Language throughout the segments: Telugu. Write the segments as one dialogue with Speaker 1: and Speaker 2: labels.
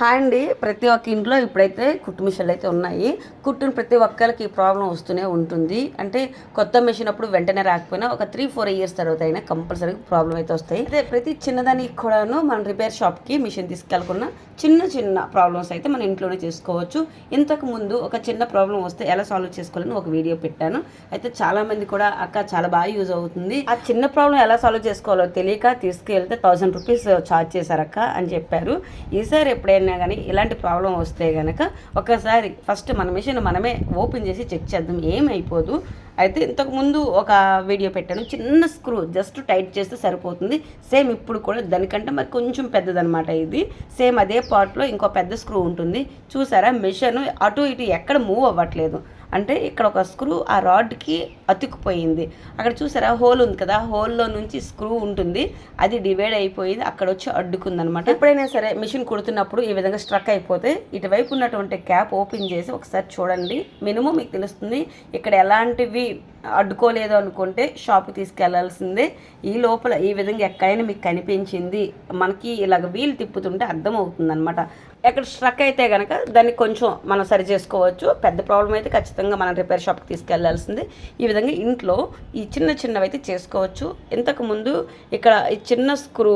Speaker 1: హాయ్ అండి. ప్రతి ఒక్క ఇంట్లో ఇప్పుడైతే కుట్టు మిషన్లు అయితే ఉన్నాయి. కుట్టుని ప్రతి ఒక్కరికి ఈ ప్రాబ్లం వస్తూనే ఉంటుంది. అంటే కొత్త మిషన్ అప్పుడు వెంటనే రాకపోయినా ఒక త్రీ ఫోర్ ఇయర్స్ తర్వాత అయినా కంపల్సరీ ప్రాబ్లం అయితే వస్తాయి. అయితే ప్రతి చిన్నదానికి కూడాను మన రిపేర్ షాప్కి మిషన్ తీసుకెళ్ళకుండా చిన్న చిన్న ప్రాబ్లమ్స్ అయితే మన ఇంట్లోనే చేసుకోవచ్చు. ఇంతకు ముందు ఒక చిన్న ప్రాబ్లం వస్తే ఎలా సాల్వ్ చేసుకోవాలని ఒక వీడియో పెట్టాను. అయితే చాలామంది కూడా అక్క చాలా బాగా యూజ్ అవుతుంది. ఆ చిన్న ప్రాబ్లం ఎలా సాల్వ్ చేసుకోవాలో తెలియక తీసుకెళ్తే థౌసండ్ రూపీస్ ఛార్జ్ చేశారక్క అని చెప్పారు. ఈసారి ఎప్పుడైనా కానీ ఇలాంటి ప్రాబ్లం వస్తే కనుక ఒకసారి ఫస్ట్ మన మిషన్ మనమే ఓపెన్ చేసి చెక్ చేద్దాం ఏమైపోదు. అయితే ఇంతకుముందు ఒక వీడియో పెట్టాను చిన్న స్క్రూ జస్ట్ టైట్ చేస్తే సరిపోతుంది. సేమ్ ఇప్పుడు కూడా దానికంటే మరి కొంచెం పెద్దదనమాట ఇది. సేమ్ అదే పార్ట్లో ఇంకో పెద్ద స్క్రూ ఉంటుంది. చూసారా? మిషన్ అటు ఇటు ఎక్కడ మూవ్ అవ్వట్లేదు. అంటే ఇక్కడ ఒక స్క్రూ ఆ రాడ్కి అతుక్కుపోయింది. అక్కడ చూసారా? హోల్ ఉంది కదా? హోల్లో నుంచి స్క్రూ ఉంటుంది. అది డివైడ్ అయిపోయింది. అక్కడ వచ్చి అడ్డుకుంది అనమాట ఎప్పుడైనా సరే మిషన్ కుడుతున్నప్పుడు ఈ విధంగా స్ట్రక్ అయిపోతే ఇటువైపు ఉన్నటువంటి క్యాప్ ఓపెన్ చేసి ఒకసారి చూడండి. మినిమం మీకు తెలుస్తుంది ఇక్కడ ఎలాంటివి అడ్డుకోలేదు అనుకుంటే షాప్కి తీసుకెళ్ళాల్సిందే. ఈ లోపల ఈ విధంగా ఎక్కడైనా మీకు కనిపించింది మనకి ఇలాగ వీలు తిప్పుతుంటే అర్థమవుతుంది అనమాట ఎక్కడ స్ట్రక్ అయితే కనుక దాన్ని కొంచెం మనం సరి చేసుకోవచ్చు. పెద్ద ప్రాబ్లం అయితే ఖచ్చితంగా మనం రిపేర్ షాప్కి తీసుకెళ్ళాల్సింది. ఈ విధంగా ఇంట్లో ఈ చిన్న చిన్నవి అయితే చేసుకోవచ్చు. ఇంతకు ముందు ఇక్కడ ఈ చిన్న స్క్రూ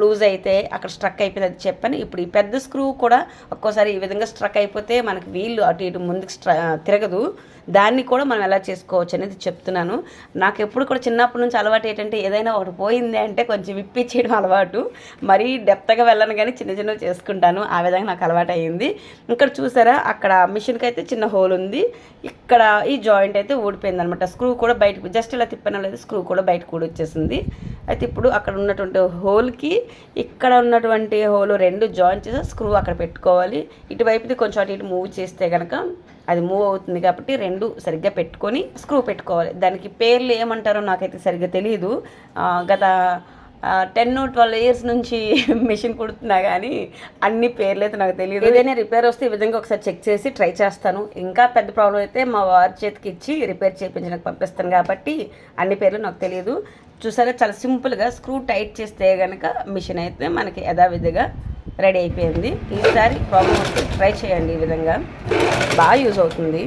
Speaker 1: లూజ్ అయితే అక్కడ స్ట్రక్ అయిపోయింది అది చెప్పాను ఇప్పుడు ఈ పెద్ద స్క్రూ కూడా ఒక్కోసారి ఈ విధంగా స్ట్రక్ అయిపోతే మనకి వీళ్ళు అటు ఇటు ముందుకు స్ట్ర తిరగదు. దాన్ని కూడా మనం ఎలా చేసుకోవచ్చు అనేది చెప్తున్నాను. నాకు ఎప్పుడు కూడా చిన్నప్పటి నుంచి అలవాటు ఏంటంటే ఏదైనా ఒకటి పోయింది అంటే కొంచెం విప్పించేయడం అలవాటు. మరీ డెప్త్గా వెళ్ళను కానీ చిన్న చిన్నవి చేసుకుంటాను. ఆ విధంగా నాకు అలవాటు అయ్యింది ఇక్కడ చూసారా అక్కడ మిషన్కి అయితే చిన్న హోల్ ఉంది. ఇక్కడ ఈ జాయింట్ అయితే ఊడిపోయింది అనమాట స్క్రూ కూడా బయటకు జస్ట్ ఇలా తిప్పనలేదు స్క్రూ కూడా బయటకు కూడా వచ్చేసింది అయితే ఇప్పుడు అక్కడ ఉన్నటువంటి హోల్కి ఇక్కడ ఉన్నటువంటి హోల్ రెండు జాయిన్ చేసి స్క్రూ అక్కడ పెట్టుకోవాలి. ఇటువైపుది కొంచెం అటు ఇటు మూవ్ చేస్తే కనుక అది మూవ్ అవుతుంది కాబట్టి రెండు సరిగ్గా పెట్టుకొని స్క్రూ పెట్టుకోవాలి. దానికి పేర్లు ఏమంటారో నాకైతే సరిగ్గా తెలియదు గత టెన్ ట్వెల్వ్ ఇయర్స్ నుంచి మిషన్ కుడుతున్నా కానీ అన్ని పేర్లు అయితే నాకు తెలియదు ఏదైనా రిపేర్ వస్తే ఈ విధంగా ఒకసారి చెక్ చేసి ట్రై చేస్తాను. ఇంకా పెద్ద ప్రాబ్లం అయితే మా వారి చేతికి ఇచ్చి రిపేర్ చేయించడానికి పంపిస్తాను కాబట్టి అన్ని పేర్లు నాకు తెలియదు చూసారా చాలా సింపుల్గా స్క్రూ టైట్ చేస్తే కనుక మిషన్ అయితే మనకి యథావిధిగా రెడీ అయిపోయింది. ఈసారి ప్రాబ్లం వస్తే ట్రై చేయండి ఈ విధంగా. బాగా యూజ్ అవుతుంది.